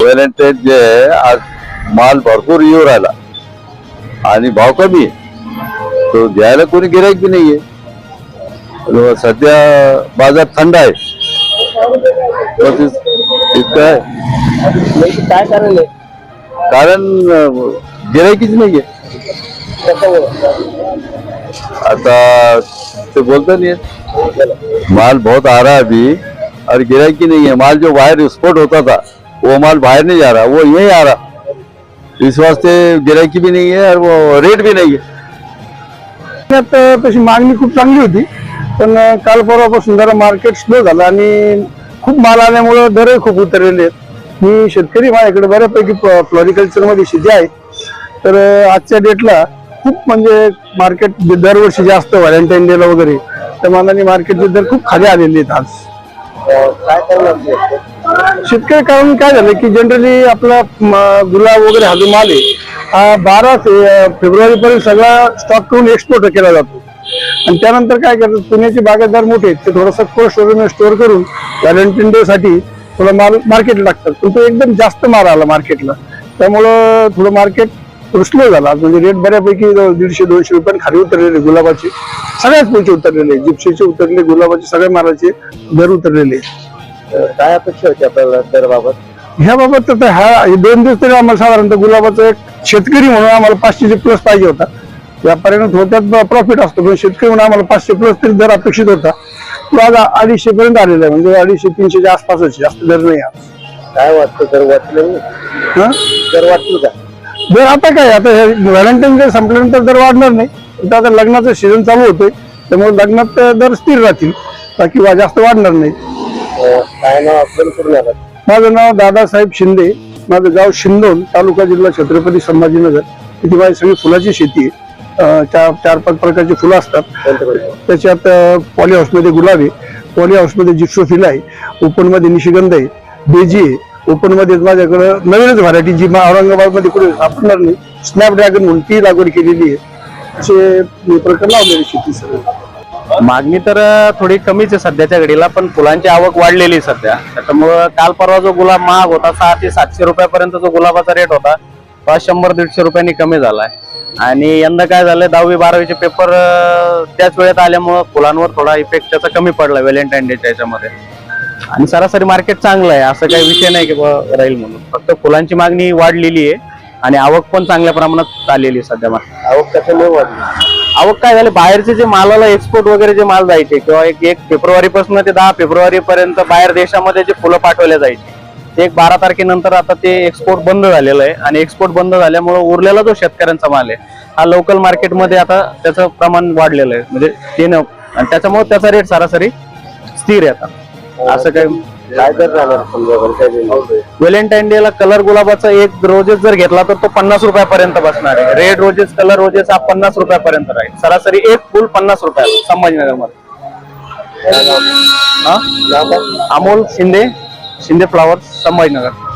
Valentine जे आज माल भरपूर येऊ राहिला. आणि भाव कमी आहे. तो घ्यायला कोणी गिराईक बी नाहीये. सध्या बाजार थंड आहे. काय कारण आहे? कारण गिरायकीच नाहीये. आता ते बोलते नहीं माल बहुत आ रहा है अभी. और गिरायकी नहीं है माल जो बाहर एक्सपोर्ट होता था वो माल बाहर नहीं जा रहा. वो यही आ रहा. इस वास्ते गिरायकी भी नहीं है और वो रेट भी नहीं है. पुण्यात तशी मागणी खूप चांगली होती पण काल परवापासून जरा मार्केट स्लो झालं आणि खूप माल आल्यामुळं दरही खूप उतरलेले आहेत. मी शेतकरी माझ्याकडे बऱ्यापैकी फ्लॉरिकल्चरमध्ये शेती आहे. तर आजच्या डेटला खूप म्हणजे मार्केट दरवर्षी जास्त व्हॅलेंटाईन डेला वगैरे त्या मानाने मार्केटचे दर खूप खाली आलेले आहेत आज. काय शेतकरी कारण काय झालं की जनरली आपला गुलाब वगैरे हा जो माल आहे हा बारा फेब्रुवारी पर्यंत सगळा स्टॉक करून एक्सपोर्ट केला जातो. आणि त्यानंतर काय करतात पुण्याचे बागायतदार मोठे ते थोडासा कोल्ड स्टोरेज स्टोअर करून व्हॅलेंटाईन डे साठी थोडा माल मार्केटला टाकतात पण तो एकदम जास्त माल आला मार्केटला त्यामुळं थोडं मार्केट स्लो झाला. म्हणजे रेट बऱ्यापैकी दीडशे दोनशे रुपयांनी खाली उतरलेले गुलाबाचे. सगळ्याच पैसे उतरलेले. जिप्सीचे उतरले गुलाबाचे सगळ्या मालाचे दर उतरलेले. काय अपेक्षा होती आपल्याला दरबाबत? ह्या बाबत तर हा हे दोन दिवस तरी आम्हाला साधारणतः गुलाबाचा एक शेतकरी म्हणून आम्हाला पाचशेचे प्लस पाहिजे होता. व्यापाऱ्यानं थोडक्यात प्रॉफिट असतो पण शेतकरी म्हणून आम्हाला पाचशे प्लस तरी दर अपेक्षित होता. तो आज अडीचशे पर्यंत आलेला आहे. म्हणजे अडीचशे तीनशेच्या आसपासच. जास्त दर नाही आज काय वाटतं? दर वाटलं हं? दर वाटतील का? दर आता काय आता हे व्हॅलेंटाईन डे संपल्यानंतर दर वाढणार नाही. पण आता लग्नाचं सीझन चालू होतोय. त्यामुळे लग्नात दर स्थिर राहतील. बाकी जास्त वाढणार नाही. अं, काय नाव आपल्याला करून आलं माझं नाव दादासाहेब शिंदे. माझं गाव शिंदोन तालुका जिल्हा छत्रपती संभाजीनगर. तिथे माझी सगळी फुलाची शेती आहे. चार चार पाच प्रकारची फुलं असतात. त्याच्यात पॉली हाऊसमध्ये गुलाब आहे पॉली हाऊसमध्ये जिप्सोफिल आहे ओपनमध्ये निशिगंध आहे बेजी आहे. ओपनमध्ये माझ्याकडं नवीनच व्हरायटी जी औरंगाबादमध्ये कुठे सापडणार नाही. स्नॅपड्रॅगन म्हणून ती लागवड केलेली आहे. असे प्रकार लावलेली शेती सगळी. मागणी तर थोडी कमीच आहे सध्याच्या घडीला पण फुलांची आवक वाढलेली आहे सध्या. त्याच्यामुळं काल परवा जो गुलाब महाग होता सहा ते सातशे रुपयापर्यंत जो गुलाबाचा रेट होता आज शंभर दीडशे रुपयांनी कमी झालाय. आणि यंदा काय झालं दहावी बारावीचे पेपर त्याच वेळेत आल्यामुळं फुलांवर थोडा इफेक्ट त्याचा कमी पडला व्हॅलेंटाईन डेच्या याच्यामध्ये. आणि सरासरी मार्केट चांगलं आहे असं काही विषय नाही की राहील म्हणून. फक्त फुलांची मागणी वाढलेली आहे आणि आवक पण चांगल्या प्रमाणात आलेली आहे सध्या. आवक कशामुळे वाढली? आवक काय झाले बाहेरचे जे मालाला एक्सपोर्ट वगैरे जे माल जायचे किंवा एक एक फेब्रुवारी पासून ते दहा फेब्रुवारी पर्यंत बाहेर देशामध्ये जे फुलं पाठवले जायचे एक बारा तारखेनंतर आता ते एक्सपोर्ट बंद झालेलं आहे. आणि एक्सपोर्ट बंद झाल्यामुळे उरलेला जो शेतकऱ्यांचा माल आहे हा लोकल मार्केटमध्ये आता त्याचं प्रमाण वाढलेलं आहे. म्हणजे ते न आणि त्याच्यामुळे त्याचा रेट सरासरी स्थिर आहे आता. असं काही व्हॅलेंटाईन डे ला कलर गुलाबाचा एक रोजेस जर घेतला तर तो पन्नास रुपयापर्यंत बसणार आहे. रेड रोजेस कलर रोजेस हा पन्नास रुपयापर्यंत राहील. सरासरी एक फुल पन्नास रुपयाला संभाजीनगरमध्ये अमोल शिंदे. शिंदे फ्लावर्स संभाजीनगर.